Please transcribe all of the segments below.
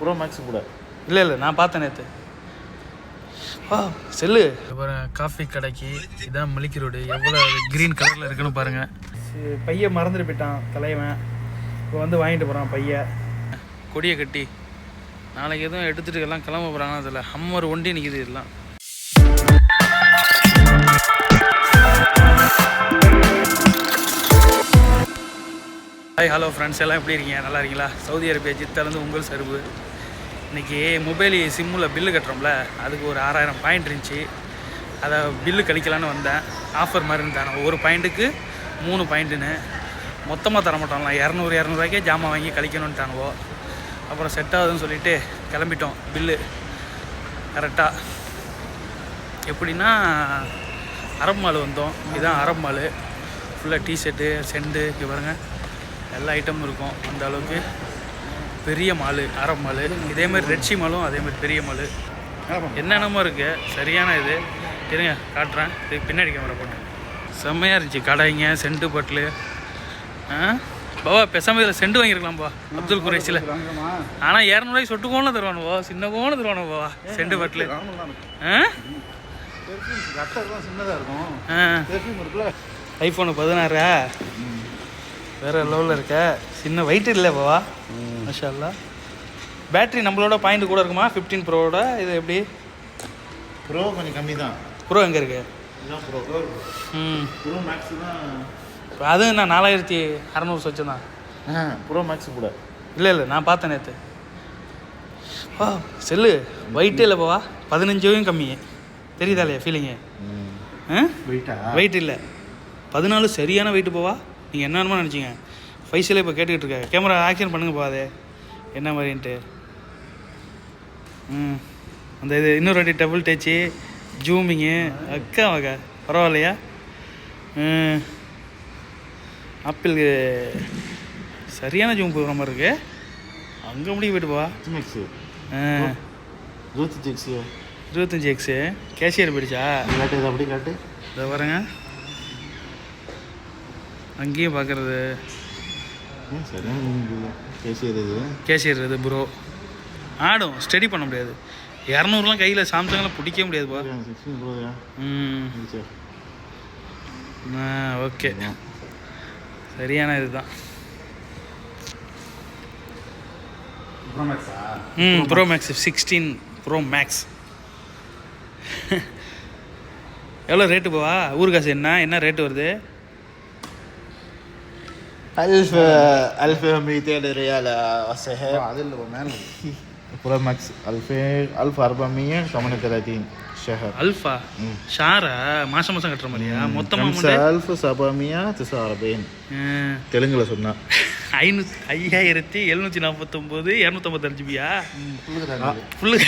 Bro maths கூட. இல்லை இல்லை நான் பார்த்தேன் நேற்று ஆ செல்லு. பாருங்க காஃபி கடைக்கு இதான் மலிக்கி ரோடு எவ்வளோ க்ரீன் கலரில் இருக்குன்னு பாருங்க. பையன் மறந்துட்டு போயிட்டான் தலைவன். இப்போ வந்து வாங்கிட்டு போகிறான் பையன். கொடியை கட்டி. நாளைக்கு எதுவும் எடுத்துகிட்டு எல்லாம் கிளம்ப போகிறாங்க அதில் ஹம்மர் ஒண்டி நிற்கிது இதெல்லாம். ஹாய் ஹலோ ஃப்ரெண்ட்ஸ் எல்லாம் எப்படி இருக்கீங்க? நல்லா இருக்கீங்களா? சவுதி அரேபியா ஜித்தாலேருந்து உங்கள் சருவு. இன்றைக்கி மொபைல் சிம்மில் பில்லு கட்டுறோம்ல அதுக்கு ஒரு ஆறாயிரம் பாயிண்ட் இருந்துச்சு. அதை பில்லு கழிக்கலான்னு வந்தேன். ஆஃபர் மாதிரி இருந்தாங்க ஒரு பாயிண்ட்டுக்கு மூணு பாயிண்ட்டுன்னு மொத்தமாக தர மாட்டோம்ல இரநூறு இரநூறுவாய்க்கே ஜாமான் வாங்கி கழிக்கணுன்ட்டானுவோ அப்புறம் செட் ஆகுதுன்னு சொல்லிவிட்டு கிளம்பிட்டோம் பில்லு கரெக்டாக எப்படின்னா அரபு மால் வந்தோம். இதுதான் அரபு மால். ஃபுல்லாக டிஷர்ட்டு செண்டு இங்கே பாருங்கள் எல்லா ஐட்டமும் இருக்கும் அந்த அளவுக்கு. பெரிய மால் அரை மால். இதேமாதிரி ரெட்சி மாலும் அதேமாதிரி பெரிய மால். என்னென்னமோ இருக்குது சரியான இது. இருங்க காட்டுறேன். இது பின்னாடி கேமரா போட்டு. செம்மையாக இருந்துச்சு. கடைங்க செண்டு பட்டில் ஆ? பாபா இதில் செண்டு வாங்கியிருக்கலாம்ப்பா அப்துல் குரேஷில். ஆனால் இரநூறுவாய்க்கு சொட்டு கோணம் தருவானுவோ சின்ன கோணம் தருவானுவோ செண்டு பட்டில் ஆ? சின்னதாக இருக்கும் ஐஃபோனு பதினாறா? வேற லெவலில் இருக்க. சின்ன வெயிட் இல்லை பாவா. மஷால்லா பேட்டரி நம்மளோட பாயிண்ட் கூட இருக்குமா? ஃபிஃப்டீன் ப்ரோவோட இது எப்படி? ப்ரோ கொஞ்சம் கம்மி தான் ப்ரோ எங்கே இருக்கு? ம். ப்ரோ மேக்ஸ் தான் அது நான் நாலாயிரத்தி அறநூறு சொச்சம் தான்? ப்ரோ மேக்ஸ் கூட. இல்லை இல்லை நான் பார்த்தேன் நேற்று வா செல்லு வெயிட்டே இல்லை பாவா? பதினஞ்சும் கம்மி. தெரியுதா இல்லையா ஃபீலிங்கு வெயிட்டா வெயிட் இல்லை. பதினாலு சரியான வெயிட் போவா? நீங்கள் என்னென்னமோ நினச்சிங்க. ஃபைஸில் இப்போ கேட்டுக்கிட்டு இருக்க. கேமரா ஆக்ஷன் பண்ணுங்க போகாதே என்ன மாதிரின்ட்டு. ம். அந்த இது இன்னொரு வாட்டி டபுள் டச்சு ஜூமிங்கு அக்கா வகை பரவாயில்லையா? ம். ஆப்பிள் சரியான ஜூம் போகிற மாதிரி இருக்கு. அங்கே முடிய போயிட்டு போவா மேக்ஸ் ஆ. இருபத்தி சிக்ஸ் இருபத்தஞ்சி எக்ஸு கேஷியர் போயிடுச்சா? காட்டு அப்படி காட்டு. இதை பாருங்க. அங்கேயும் பார்க்குறது பேசியது இது ப்ரோ ஆடும் ஸ்டடி பண்ண முடியாது. இரநூறுலாம் கையில் சாம்சங்லாம் பிடிக்க முடியாதுப்பா. சிக்ஸ்டீன் ப்ரோயா ம். சரி ஆ ஓகே சரியான இதுதான். ப்ரோ மேக்ஸா ம் pro max sixteen pro max எவ்வளோ ரேட்டு போவா? ஊர் காசு என்ன? என்ன ரேட்டு வருது? ألف ألف ومئتين ريال والسحر هذا اللي بمعنى برو ماكس 2000 1438 شهر அல்ஃபா ஷாரா மாதம் மாதம் கட்டுற மாதிரியா மொத்தமாக அமௌண்ட்டு 5749 தெலுங்குல சொன்னா ஐநூ ஐயாயிரத்தி எழுநூற்றி நாற்பத்தொம்போது இரநூத்தம்பத்தஞ்சு ஜிபியா ஃபுல்லு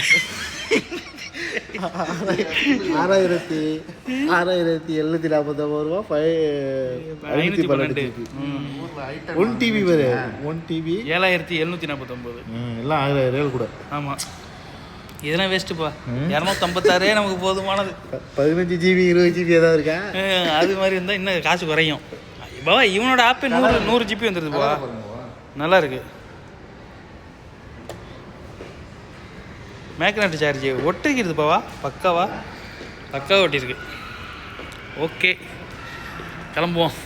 ஆறாயிரத்தி ஆறாயிரத்தி எழுநூத்தி நாற்பத்தொம்பது ரூபா ஐநூற்றி பன்னெண்டு ஒன் டிவி வேறு ஒன் டிவி ஏழாயிரத்தி எழுநூற்றி நாற்பத்தொம்போது. எல்லாம் ஆயிரம் ரியல் கூட. ஆமாம் இதெல்லாம் வேஸ்ட்டுப்பா இரநூத்தம்பத்தாறே நமக்கு போதுமானது. பதினஞ்சு ஜிபி இருபது ஜிபி ஏதாவது இருக்கா? அது மாதிரி இருந்தால் இன்னும் காசு குறையும். பாவா இவனோட ஆப்பே நூறு நூறு ஜிபி வந்துடுதுப்பா நல்லா இருக்கு. மேக்னட் சார்ஜ் ஒட்டிருக்கிறது பாவா? பக்காவா? பக்காவா ஒட்டியிருக்கு. ஓகே. கிளம்புவோம்.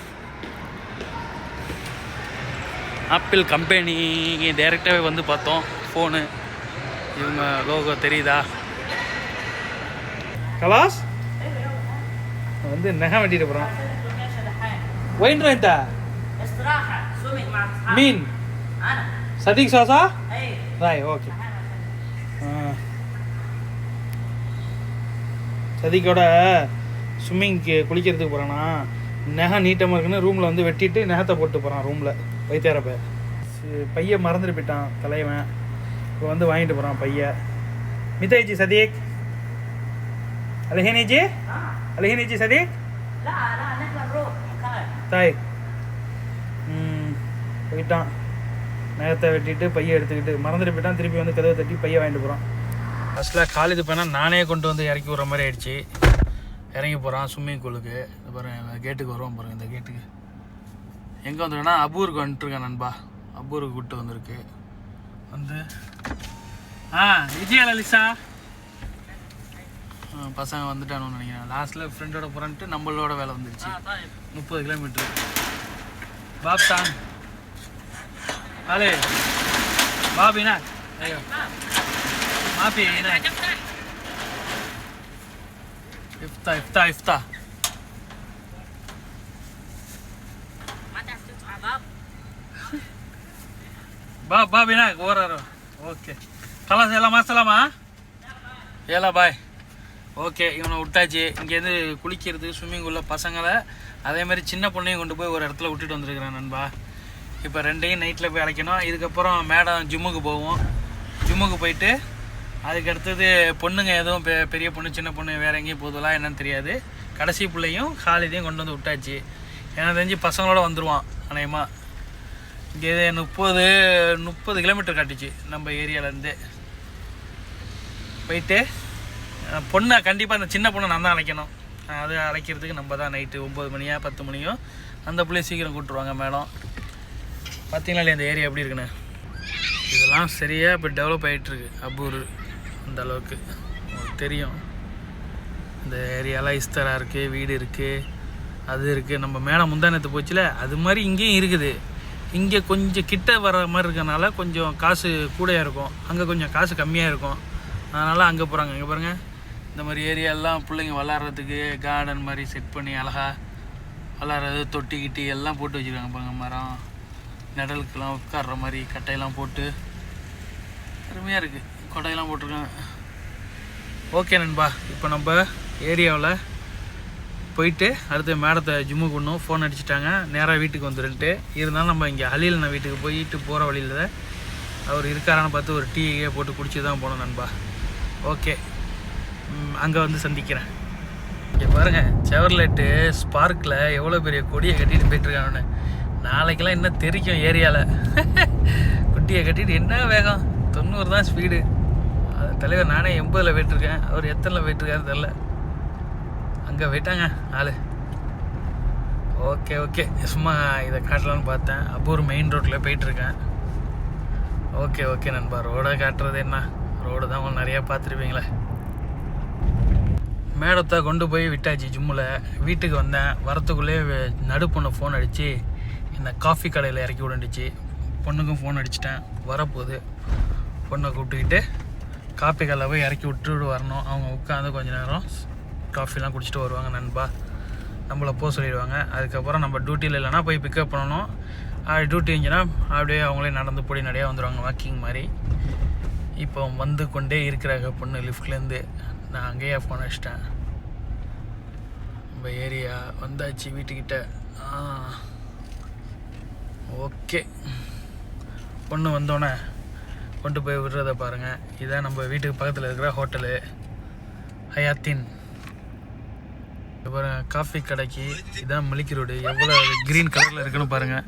ஆப்பிள் கம்பெனி டைரெக்டாகவே வந்து பார்த்தோம். ஃபோனு இவங்க லோகோ தெரியுதா? கலாஸ் வந்து நகை வெட்டிட்டு போகிறோம் ஒயின் ரைத்தா மீன் சதீக் சாசா? ராய் ஓகே சதிக்கோட ஸ்விம்மிங்க்கு குளிக்கிறதுக்கு போகிறானா நெகை நீட்டமாக இருக்குன்னு ரூமில் வந்து வெட்டிட்டு நெகத்தை போட்டு போகிறான் ரூமில் வைத்தியாரப்ப பையன். மறந்துட்டு போயிட்டான் தலைவன். இப்போ வந்து வாங்கிட்டு போகிறான் பையன். மிதாயிஜி சதீக். அலஹினிஜி? அலஹினிஜி சதீக்? தாய். போயிட்டான். நேரத்தை வெட்டிட்டு பையன் எடுத்துக்கிட்டு மறந்துட்டு போயிட்டான். திருப்பி வந்து கதவை தட்டி பையன் வாங்கிட்டு போகிறான் ஃபஸ்ட்டில் காலேஜ் போனால் நானே கொண்டு வந்து இறக்கி விட்ற மாதிரி ஆயிடுச்சு. இறங்கி போகிறான் ஸ்விம்மிங் பூலுக்கு இது கேட்டுக்கு வருவோம் பாருங்க இந்த கேட்டுக்கு எங்கே வந்துருக்கேன்னா அபூருக்கு வந்துட்டுருக்கேன் நண்பா. அபூருக்கு கூப்பிட்டு வந்திருக்கு. வந்து ஆ விஜயா லலிசா பசங்க வந்துட்டானு நினைக்கிறேன். லாஸ்ட்டில் ஃப்ரெண்டோட போகிறான்ட்டு நம்மளோட வேலை வந்துருச்சு. முப்பது கிலோமீட்டர் பாப் தான் அலே பாபினா. ஐயோ. Wapi ina? Ifta, ifta, ifta. பாப் பாப் ஓகே கலாஸ் எல்லாமா சலாமா ஏலா பாய் ஓகே இவனை விட்டாச்சு. இங்கேருந்து குளிக்கிறது ஸ்விம்மிங் உள்ள பசங்களை. அதேமாதிரி சின்ன பொண்ணையும் கொண்டு போய் ஒரு இடத்துல விட்டுட்டு வந்துருக்குறேன் நண்பா. இப்போ ரெண்டையும் நைட்டில் போய் அழைக்கணும். இதுக்கப்புறம் மேடம் ஜிம்முக்கு போவோம். ஜிம்முக்கு போயிட்டு அதுக்கு அடுத்தது பொண்ணுங்க எதுவும் பெ பெரிய பொண்ணு சின்ன பொண்ணு வேறு எங்கேயும் போதுலாம் என்னன்னு தெரியாது. கடைசி பிள்ளையும் காலிதையும் கொண்டு வந்து விட்டாச்சு. எனக்கு தெரிஞ்சு பசங்களோட வந்துடுவான் அநேகமாக இங்கே முப்பது முப்பது கிலோமீட்டர் காட்டுச்சு நம்ம ஏரியாவிலேருந்து போயிட்டு பொண்ணை கண்டிப்பாக அந்த சின்ன பொண்ணை நான் தான் அழைக்கணும். அது அழைக்கிறதுக்கு நம்ம தான் நைட்டு ஒம்பது மணியா பத்து மணியோ அந்த பிள்ளைய சீக்கிரம் கூப்பிட்ருவாங்க மேடம். பார்த்தீங்களா இல்லையா இந்த ஏரியா எப்படி இருக்குன்னு? இதெல்லாம் சரியாக இப்போ டெவலப் ஆகிட்டுருக்கு அபூர் அந்த அளவுக்கு. உங்களுக்கு தெரியும். இந்த ஏரியாலாம் இஸ்தரா இருக்குது வீடு இருக்குது அது இருக்குது நம்ம மேலே முந்தானத்து போச்சுல அது மாதிரி இங்கேயும் இருக்குது. இங்கே கொஞ்சம் கிட்ட வர மாதிரி இருக்கனால கொஞ்சம் காசு கூடையாக இருக்கும். அங்கே கொஞ்சம் காசு கம்மியாக இருக்கும். அதனால் அங்கே போகிறாங்க இங்கே பாருங்கள் இந்த மாதிரி ஏரியாலாம் பிள்ளைங்க விளாட்றதுக்கு கார்டன் மாதிரி செட் பண்ணி அழகாக விளாட்றது தொட்டி கிட்டி எல்லாம் போட்டு வச்சுருக்காங்க பாருங்க மரம். நிழலுக்கெல்லாம் உட்கார்ற மாதிரி கட்டையெல்லாம் போட்டு. அருமையாக இருக்குது கொடையெல்லாம் போட்டிருக்காங்க. ஓகே நண்பா இப்போ நம்ம ஏரியாவில் போயிட்டு அடுத்து மேடத்தை ஜிம்முக்கு கொண்டும் ஃபோன் அடிச்சிட்டாங்க. நேராக வீட்டுக்கு வந்துருன்ட்டு இருந்தாலும் நம்ம இங்கே அலிலண்ணா வீட்டுக்கு போயிட்டு போகிற வழியில் அவர் இருக்காரான்னு பார்த்து ஒரு டீயே போட்டு குடிச்சு தான் போனோம் நண்பா. ஓகே. அங்கே வந்து சந்திக்கிறேன். இங்கே பாருங்கள் செவர்லைட்டு ஸ்பார்க்கில் எவ்வளோ பெரிய கொடியை கட்டிட்டு போயிட்டுருக்கானு நாளைக்கெல்லாம் என்ன தெரிக்கும் ஏரியாவில். குட்டியை கட்டிட்டு என்ன வேகம்? தொண்ணூறு தான் ஸ்பீடு. அது தலைவர் நானே எண்பதில் போயிட்டுருக்கேன். அவர் எத்தனை போயிட்டுருக்காரு தெரில அங்கே போயிட்டாங்க ஆள். Okay okay. சும்மா இதை காட்டலான்னு பார்த்தேன். அப்பூர் மெயின் ரோட்டில் போயிட்டுருக்கேன். ஓகே ஓகே நண்பா. ரோடை காட்டுறது என்ன? ரோடு தான் உங்களுக்கு நிறையா பார்த்துருப்பீங்களே. மேடத்தை கொண்டு போய் விட்டாச்சு ஜிம்மில். வீட்டுக்கு வந்தேன். வரத்துக்குள்ளே நடு ஃபோன் அடித்து என்னை காஃபி கடையில் இறக்கி விடண்டுச்சு பொண்ணுக்கும் ஃபோன் அடிச்சிட்டேன். வரப்போகுது. பொண்ணை கூப்பிட்டுக்கிட்டு காஃபி கடையில் போய் இறக்கி விட்டுட்டு வரணும். அவங்க உட்காந்து கொஞ்ச நேரம் காஃபிலாம் குடிச்சிட்டு வருவாங்க நண்பா. நம்மளை போக சொல்லிடுவாங்க. அதுக்கப்புறம் நம்ம டியூட்டியில் இல்லைன்னா போய் பிக்கப் பண்ணணும். டியூட்டி இருந்துச்சுன்னா அப்படியே அவங்களே நடந்து போய் நடையாக வந்துடுவாங்க வாக்கிங் மாதிரி. இப்போ வந்து கொண்டே இருக்கிறாங்க பொண்ணு லிஃப்ட்லேருந்து நான் அங்கேயே ஃபோன் வச்சிட்டேன். நம்ம ஏரியா வந்தாச்சு வீட்டுக்கிட்ட. ஓகே பொண்ணு வந்தோடனே கொண்டு போய் விடுறத பாருங்கள் இதான் நம்ம வீட்டுக்கு பக்கத்தில் இருக்கிற ஹோட்டலு. ஹயாத்தின். அப்புறம் காஃபி கடைக்கு இதுதான் மிளிக்கு ரோடு. எவ்வளோ க்ரீன் கலரில் இருக்குன்னு பாருங்கள்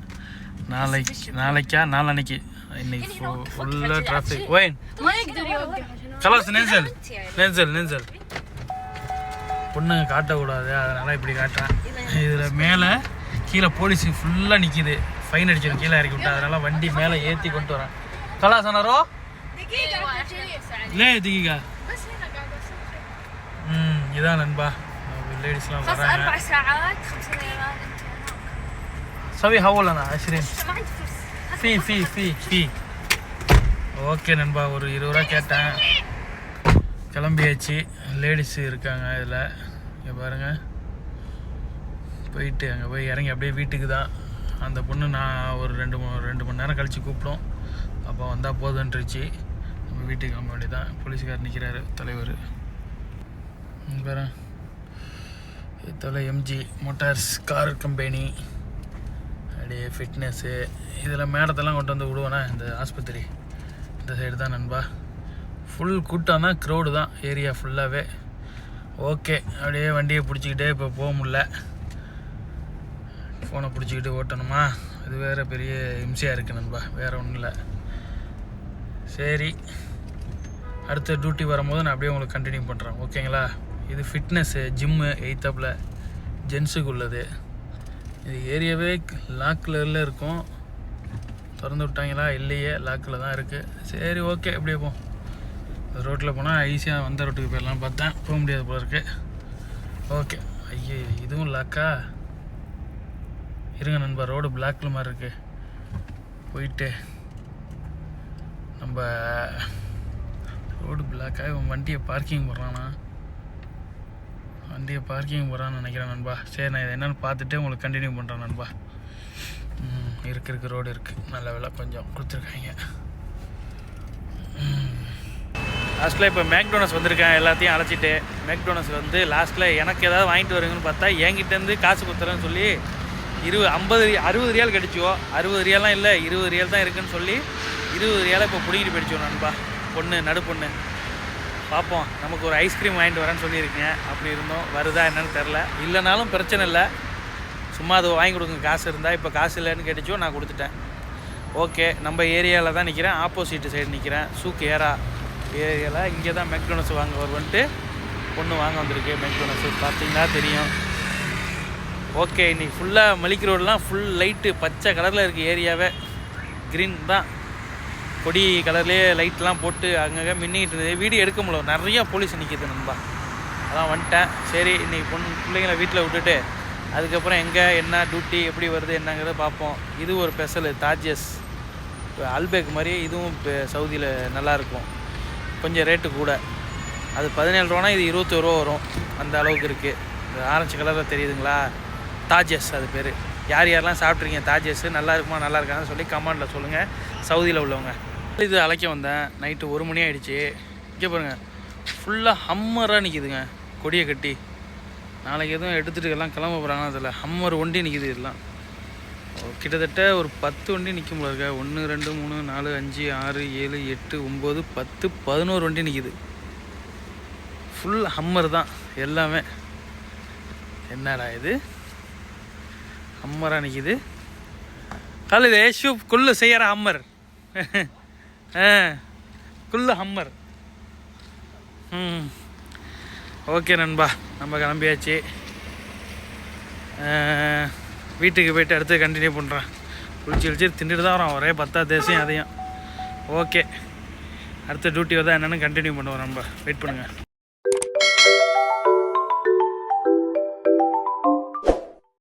நாளைக்கு நாளைக்கா நாளன்னைக்கு. இன்னைக்கு ஃபுல்லாக டிராஃபிக் ஓய் கலாஸ் நெஞ்சல் நெஞ்சல் நெஞ்சல் பொண்ணுங்க காட்டக்கூடாது அதனால் இப்படி காட்டுறேன். இதில் மேலே கீழே போலீஸுக்கு ஃபுல்லாக நிற்கிது ஃபைன் அடிச்சிடும் கீழே இறக்கி விட்டு அதனால் வண்டி மேலே ஏற்றி கொண்டு வரேன். கலாசனரோ அனாரோ دقيقة عشان يساعد லே தீகிகா بس هنا قاعد اسوي ம் இதான் நண்பா லேடிஸ்லாம் خلاص வராங்க اربع ساعات خمسة ريالات انت சவி ஹவுலண்ணா عشرين ما عندي فلوس ஃபீ ஃபீ ஃபீ ஃபீ ஓகே நண்பா ஒரு இருபது ரூபா கேட்டேன் கிளம்பியாச்சு லேடிஸ் இருக்காங்க இதில் இங்கே பாருங்கள் போயிட்டு அங்கே போய் இறங்கி அப்படியே வீட்டுக்கு தான் அந்த பொண்ணு நான் ஒரு ரெண்டு மூணு ரெண்டு மணி நேரம் கழித்து கூப்பிட்டோம் அப்போ வந்தால் போதுன்றுச்சு நம்ம வீட்டுக்கு கிளம்ப வேண்டியதான் போலீஸ்கார் நிற்கிறாரு தலைவர். வேற பாரு. எம்ஜி மோட்டார்ஸ் கார் கம்பெனி அப்படியே ஃபிட்னஸ்ஸு இதில் மேடத்தெல்லாம் கொண்டு வந்து விடுவேனா இந்த ஆஸ்பத்திரி? இந்த சைடு தான் நண்பா. ஃபுல் கூட்டம் தான் க்ரௌடு தான் ஏரியா ஃபுல்லாகவே ஓகே அப்படியே வண்டியை பிடிச்சிக்கிட்டே இப்போ போக முடில ஃபோனை பிடிச்சிக்கிட்டு ஓட்டணுமா? அது வேறு பெரிய இம்சையாக இருக்குது நண்பா. வேறு ஒன்றும் இல்லை. சரி. அடுத்த டியூட்டி வரும்போது நான் அப்படியே உங்களுக்கு கண்டினியூ பண்ணுறேன் ஓகேங்களா இது ஃபிட்னஸ்ஸு ஜிம்மு எய்த்தப்பில் ஜென்ஸுக்கு உள்ளது. இது ஏரியாவே லாக்கில் இருக்கும். திறந்து விட்டாங்களா? இல்லையே லாக்கில் தான் இருக்குது சரி ஓகே அப்படியே போ. ரோட்டில் போனால் ஈஸியாக வந்த ரோட்டுக்கு போயிடலாம் பார்த்தேன். போக முடியாது போல இருக்கு. ஓகே ஐயே இதுவும் லாக்கா இருங்க நண்பா ரோடு பிளாக்ல மாதிரி இருக்கு. போயிட்டு நம்ம ரோடு பிளாக்காக இவன் வண்டியை பார்க்கிங் போடுறானா? வண்டியை பார்க்கிங் போகிறான்னு நினைக்கிறேன் நண்பா. சரி நான் இதை என்னென்னு பார்த்துட்டு உங்களுக்கு கண்டினியூ பண்ணுறேன் நண்பா. ம், இருக்கு ரோடு இருக்குது நல்ல வேலை கொஞ்சம் கொடுத்துருக்காங்க. லாஸ்ட்டில் இப்போ மேக்டோனஸ் வந்திருக்கேன் எல்லாத்தையும் அழைச்சிட்டு. மேக்டோனஸ் வந்து லாஸ்ட்டில் எனக்கு ஏதாவது வாங்கிட்டு வருங்கன்னு பார்த்தா என்கிட்டேருந்து காசு கொடுத்துறேன்னு சொல்லி இரு ஐம்பது அறுபது ரியால் கிடைச்சோ அறுபது ரியாலாம் இல்லை இருபது ரியால் தான் இருக்குன்னு சொல்லி இருபது ரியாலை இப்போ பிடிக்கிட்டு போயிடுச்சோம் நண்பா. பொண்ணு நடு பொண்ணு. பார்ப்போம் நமக்கு ஒரு ஐஸ்கிரீம் வாங்கிட்டு வரேன்னு சொல்லியிருக்கேன் அப்படி இருந்தோம். வருதா என்னன்னு தெரில இல்லைனாலும் பிரச்சனை இல்லை. சும்மா அது வாங்கி கொடுங்க. காசு இருந்தால் இப்போ காசு இல்லைன்னு கேட்டுச்சோ நான் கொடுத்துட்டேன். ஓகே. நம்ம ஏரியாவில் தான் நிற்கிறேன் ஆப்போசிட் சைடு நிற்கிறேன் சூக் ஏரா ஏரியாவில் இங்கே தான் மெக்டோனஸ் வாங்க வருவன்ட்டு பொண்ணு வாங்க வந்திருக்கு. மெக்டோனஸ் பார்த்தீங்கன்னா தெரியும். ஓகே. இன்றைக்கி ஃபுல்லாக மலிக் ரோடெலாம் ஃபுல் லைட்டு பச்சை கலரில் இருக்குது ஏரியாவே. க்ரீன் தான். கொடி கலர்லேயே லைட்லாம் போட்டு அங்கங்கே மின்னிக்கிட்டு இருந்தது. வீடியோ எடுக்க முடியல. நிறையா போலீஸ் நிற்கிது நண்பா அதான் வந்துட்டேன். சரி இன்றைக்கி பொண்ணு பிள்ளைங்களை வீட்டில் விட்டுட்டு அதுக்கப்புறம் எங்கே என்ன டியூட்டி எப்படி வருது என்னங்கிறத பார்ப்போம். இது ஒரு ஸ்பெஷல் தாஜஸ் அல்பேக் மாதிரி இதுவும் இப்போ சவுதியில் நல்லாயிருக்கும் கொஞ்சம் ரேட்டு கூட. அது பதினேழு ரூபானா இது இருபத்தோரு ரூபா வரும். அந்த அளவுக்கு இருக்குது இந்த ஆரஞ்சு கலரில் தெரியுதுங்களா? தாஜஸ் அது பேர். யார் யாரெல்லாம் சாப்பிட்ருக்கீங்க தாஜஸ் நல்லா இருக்குமா? நல்லா இருக்கான்னு சொல்லி கமெண்டில் சொல்லுங்கள் சவுதியில் உள்ளவங்க. இது அழைக்க வந்தேன். நைட்டு ஒரு மணி ஆகிடுச்சி இங்கே பாருங்கள் ஃபுல்லாக ஹம்மராக நிற்கிதுங்க கொடியை கட்டி. நாளைக்கு எதுவும் எடுத்துகிட்டு எல்லாம் கிளம்ப போகிறாங்கன்னா அதில் ஹம்மர் ஒண்டி நிற்கிது எல்லாம். கிட்டத்தட்ட ஒரு பத்து வண்டி நிற்கும் போல இருக்க. ஒன்று ரெண்டு மூணு நாலு அஞ்சு ஆறு ஏழு எட்டு ஒம்பது பத்து பதினோரு வண்டி நிற்கிது ஃபுல் ஹம்மர் தான். எல்லாமே. என்னடா இது? ஹம்மராக நிற்கிது காலையில் ஷூப் குள்ளு செய்கிற ஹம்மர். ஆ. குல்லு ஹம்மர். ம். ஓகே நண்பா நம்ம கிளம்பியாச்சு. வீட்டுக்கு போயிட்டு அடுத்து கண்டினியூ பண்ணுறேன் குளிச்சு குளிச்சு திண்டுட்டு தான் வரோம் ஒரே பத்தா தேசம் அதையும். ஓகே. அடுத்த டியூட்டி வந்தால் என்னென்னு கண்டினியூ பண்ணுவோம் நம்ம வெயிட் பண்ணுங்கள்